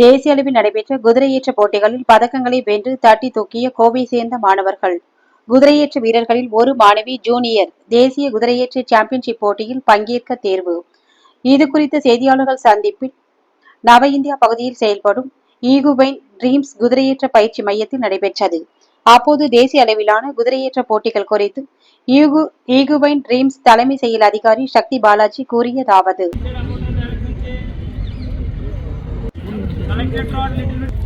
தேசிய அளவில் நடைபெற்ற குதிரையேற்ற போட்டிகளில் பதக்கங்களை வென்று தட்டி தூக்கிய கோவை சேர்ந்த மாணவர்கள். குதிரையேற்ற வீரர்களில் ஒரு மாணவி ஜூனியர் தேசிய குதிரையேற்ற சாம்பியன்ஷிப் போட்டியில் பங்கேற்க தேர்வு. இது குறித்த செய்தியாளர்கள் சந்திப்பில் நவ இந்தியா பகுதியில் செயல்படும் ஈகுபைன் ட்ரீம்ஸ் குதிரையேற்ற பயிற்சி மையத்தில் நடைபெற்றது. அப்போது தேசிய அளவிலான குதிரையேற்ற போட்டிகள் குறித்து ஈகு ஈகுபைன் ட்ரீம்ஸ் தலைமை செயல் அதிகாரி சக்தி பாலாஜி கூறியதாவது. Thank you, God.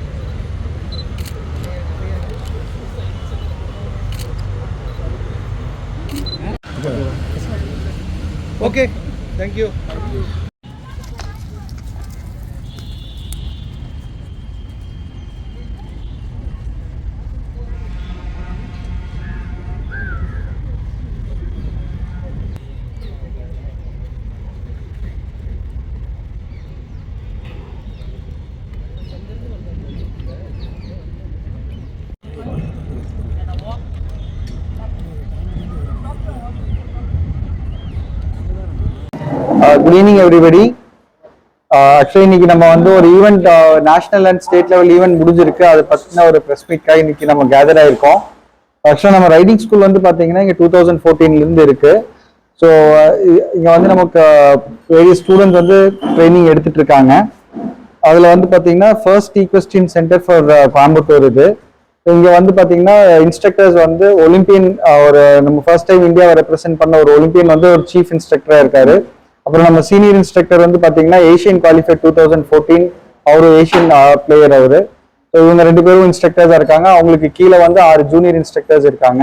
Okay thank you good evening everybody actually இன்னைக்கு நம்ம வந்து ஒரு event national and state level event முடிஞ்சிருக்கு. அதை பார்த்தீங்கன்னா ஒரு ப்ரெஸ் மீட்காக இன்னைக்கு நம்ம கேதர் ஆயிருக்கோம். ஆக்சுவலாக நம்ம ரைடிங் ஸ்கூல் வந்து பார்த்தீங்கன்னா இங்கே டூ தௌசண்ட் ஃபோர்டீன்லேருந்து இருக்கு. ஸோ இங்கே வந்து நமக்கு uh, வேரிய ஸ்டூடெண்ட்ஸ் வந்து ட்ரைனிங் எடுத்துட்டு இருக்காங்க. அதில் வந்து பார்த்தீங்கன்னா first equestrian center for Coimbatore இது. இங்க வந்து பாத்தீங்கன்னா இன்ஸ்ட்ரக்டர்ஸ் வந்து ஒலிம்பியன் uh, ஒரு நம்ம ஃபர்ஸ்ட் டைம் இந்தியாவை ரெப்ரசென்ட் பண்ண ஒரு ஒலிம்பியன் வந்து ஒரு சீஃப் இன்ஸ்ட்ரக்டரா இருக்காரு. அப்புறம் நம்ம சீனியர் இன்ஸ்ட்ரக்டர் வந்து பார்த்தீங்கன்னா Asian qualify two thousand fourteen அவரும் ஏஷியன் பிளேயர் அவரு. Uh, இவங்க ரெண்டு பேரும் இன்ஸ்ட்ரக்டர்ஸாக இருக்காங்க. அவங்களுக்கு கீழே வந்து ஆறு ஜூனியர் இன்ஸ்ட்ரக்டர்ஸ் இருக்காங்க.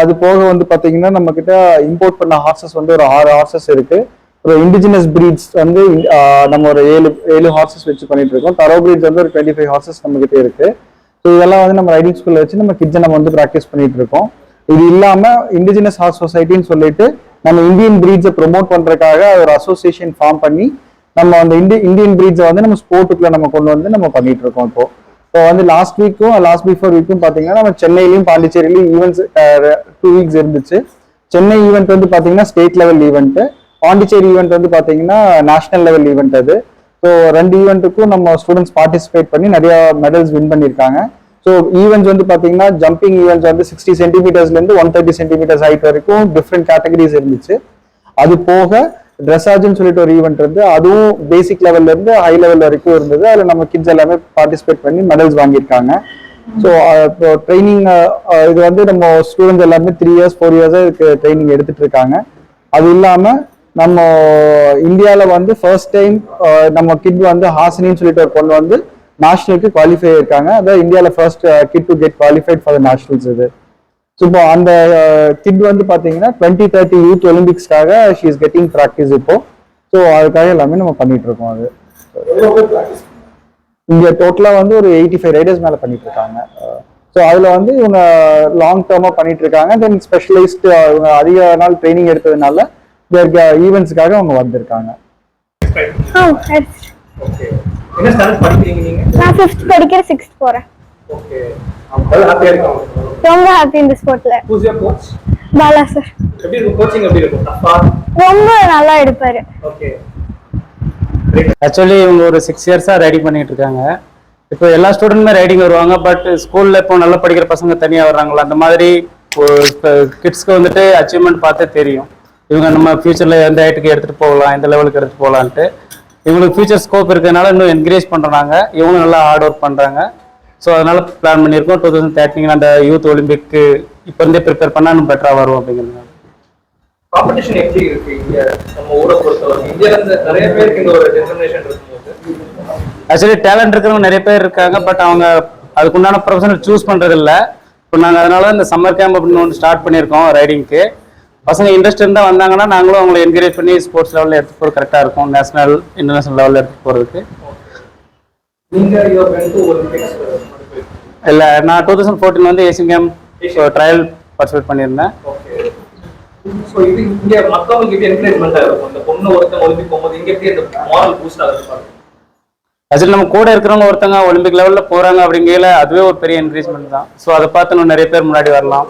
அது போக வந்து பார்த்தீங்கன்னா நம்ம கிட்ட இம்போர்ட் பண்ண ஹார்சஸ் வந்து ஒரு ஆறு ஹார்சஸ் இருக்கு. ஒரு இண்டிஜினஸ் பிரீட்ஸ் வந்து நம்ம ஒரு ஏழு ஏழு ஹார்சஸ் வச்சு பண்ணிட்டு இருக்கோம். தரோ பிரீட்ஸ் வந்து ஒரு டுவெண்ட்டி ஃபைவ் ஹார்சஸ் நம்ம கிட்ட இருக்கு. ஸோ இதெல்லாம் வந்து நம்ம ரைடிங் ஸ்கூல்ல வச்சு நம்ம கிட்ஸை நம்ம வந்து ப்ராக்டிஸ் பண்ணிட்டு இருக்கோம். இது இல்லாம இண்டிஜினஸ் ஹார்ஸ் சொசைட்டின்னு சொல்லிட்டு நம்ம இந்தியன் பிரீட்ஸை ப்ரொமோட் பண்றதுக்காக ஒரு அசோசியேஷன் ஃபார்ம் பண்ணி நம்ம அந்த இந்தி இந்தியன் பிரீட்ஸை வந்து நம்ம ஸ்போர்ட்டுக்குள்ள நம்ம கொண்டு வந்து நம்ம பண்ணிட்டு இருக்கோம் இப்போ. இப்போ வந்து லாஸ்ட் வீக்கும் லாஸ்ட் பிஃபோர் வீக்கும் பாத்தீங்கன்னா நம்ம சென்னையிலயும் பாண்டிச்சேரியிலயும் ஈவெண்ட்ஸ் டூ வீக்ஸ் இருந்துச்சு. சென்னை ஈவெண்ட் வந்து பாத்தீங்கன்னா state level event Pondicherry event வந்து பாத்தீங்கன்னா நேஷனல் லெவல் ஈவெண்ட் அது. ஸோ ரெண்டு ஈவெண்ட்டுக்கும் நம்ம ஸ்டூடெண்ட்ஸ் பார்ட்டிசிபேட் பண்ணி நிறைய மெடல்ஸ் வின் பண்ணியிருக்காங்க. ஸோ ஈவெண்ட்ஸ் வந்து பார்த்தீங்கன்னா ஜம்பிங் ஈவெண்ட்ஸ் வந்து சிக்ஸ்டி சென்டிமீட்டர்ஸ்லேருந்து ஒன் தேர்ட்டி சென்டிமீட்டர்ஸ் ஹைட் வரைக்கும் டிஃப்ரெண்ட் கேட்டகரிஸ் இருந்துச்சு. அது போக ட்ரெஸ்ஸாஜ்னு சொல்லிட்டு ஒரு ஈவெண்ட் இருந்து அதுவும் பேசிக் லெவல்ல இருந்து ஹை லெவல் வரைக்கும் இருந்தது. அதில் நம்ம கிட்ஸ் எல்லாமே பார்ட்டிசிபேட் பண்ணி மெடல்ஸ் வாங்கியிருக்காங்க. ஸோ இப்போ ட்ரைனிங் இது வந்து நம்ம ஸ்டூடெண்ட்ஸ் எல்லாமே த்ரீ இயர்ஸ் ஃபோர் இயர்ஸாக இதுக்கு ட்ரைனிங் எடுத்துட்டு இருக்காங்க. அது இல்லாமல் நம்ம இந்தியாவில் வந்து ஃபர்ஸ்ட் டைம் நம்ம கிட் வந்து ஹாசினின்னு சொல்லிட்டு ஒரு பொண்ணு வந்து நேஷனலுக்கு குவாலிஃபை இருக்காங்க அதான் இந்தியால first kid to get qualified for nationals இது. ஸோ இப்போ அந்த கிட் வந்து பாத்தீங்கன்னா டுவெண்ட்டி தேர்ட்டி யூத் ஒலிம்பிக்ஸ்க்காக ஷி இஸ் கெட்டிங் ப்ராக்டிஸ் இப்போ. ஸோ அதுக்காக எல்லாமே நம்ம பண்ணிட்டு இருக்கோம் அது. இங்க டோட்டலா வந்து ஒரு எயிட்டி ஃபைவ் ரைடர்ஸ் மேல பண்ணிட்டு இருக்காங்க. ஸோ அதுல வந்து இவங்க லாங் டேர்மா பண்ணிட்டு இருக்காங்க. தென் ஸ்பெஷலைஸ்டு இவங்க அதிக நாள் ட்ரைனிங் எடுத்ததுனால ஈவெண்ட்ஸ்க்காக அவங்க வந்திருக்காங்க. எஸ் ஓகே என்ன ஸ்டாண்டர்ட் படிக்கிறீங்க நீங்க? நான் ஃபிஃப்த் படிக்கிற சிக்ஸ்த் போறேன். ஓகே அவங்க ஹாப்பியா இருக்காங்க ரொம்ப ஹாப்பி இந்த ஸ்போர்ட்ல who's your coach Bala sir எப்படி இருக்கும்? கோச்சிங் எப்படி இருக்கும்? டஃபா ரொம்ப நல்லா எடுப்பாரு. ஓகே ஆக்சுவலி இவங்க ஒரு சிக்ஸ் இயர்ஸாக ரைடிங் பண்ணிட்டு இருக்காங்க. இப்போ எல்லா ஸ்டூடெண்ட்டுமே ரைடிங் வருவாங்க பட் ஸ்கூலில் இப்போ நல்லா படிக்கிற பசங்க தனியாக வர்றாங்களா? அந்த மாதிரி கிட்ஸ்க்கு வந்துட்டு அச்சீவ்மெண்ட் பார்த்தே தெரியும். இவங்க நம்ம ஃபியூச்சரில் எந்த ஹைட்டுக்கு எடுத்துகிட்டு போகலாம் எந்த லெவலுக்கு எடுத்துகிட்டு போகலான்ட்டு. இவங்களுக்கு ஃபியூச்சர் ஸ்கோப் இருக்கிறதுனால இன்னும் என்கரேஜ் பண்ணுறாங்க இவங்களும் நல்லா ஹார்ட் ஒர்க் பண்ணுறாங்க ஸோ அதனால பிளான் பண்ணியிருக்கோம். டூ தௌசண்ட் தேர்ட்டின் அந்த யூத் ஒலிம்பிக்கு இப்போ இருந்தே ப்ரிப்பேர் பண்ணால் இன்னும் பெட்டராக வரும் அப்படிங்கிறது காம்படிஷன் எப்படி இருக்கு இங்க? நம்ம ஊரை பொறுத்தவரை. இந்தியால இருந்து நிறைய பேருக்கு இந்த ஒரு டெட்டர்மினேஷன் இருக்கும்போது. ஆக்சுவலி டேலண்ட் இருக்கிறவங்க நிறைய பேர் இருக்காங்க பட் அவங்க அதுக்குண்டான ப்ரொஃபஷனல் சூஸ் பண்றது இல்ல இப்போ நாங்கள் அதனால இந்த சம்மர் கேம்ப் அப்படின்னு ஒன்று ஸ்டார்ட் பண்ணியிருக்கோம் ரைடிங்க்கு பசங்க இன்ட்ரெஸ்ட் இருந்தால் வந்தாங்கன்னா நாங்களும் அவங்களை என்கரேஜ் பண்ணி ஸ்போர்ட்ஸ் லெவலில் எடுத்து போகிறது கரெக்டாக இருக்கும். நேஷனல் இன்டர்நேஷனல் லெவலில் எடுத்து போகிறதுக்கு இல்லை நான் டூ தௌசண்ட் ஃபோர்டீன் வந்து ஏசியன் கேம் ட்ரையல் பார்ட்டிசிபேட் பண்ணியிருந்தேன். ஆக்சுவலி நம்ம கூட இருக்கிறவங்க ஒருத்தங்க ஒலிம்பிக் லெவலில் போகிறாங்க அப்படிங்கையில அதுவே ஒரு பெரிய என்கரேஜ்மெண்ட் தான். ஸோ அதை பார்த்து இன்னும் நிறைய பேர் முன்னாடி வரலாம்.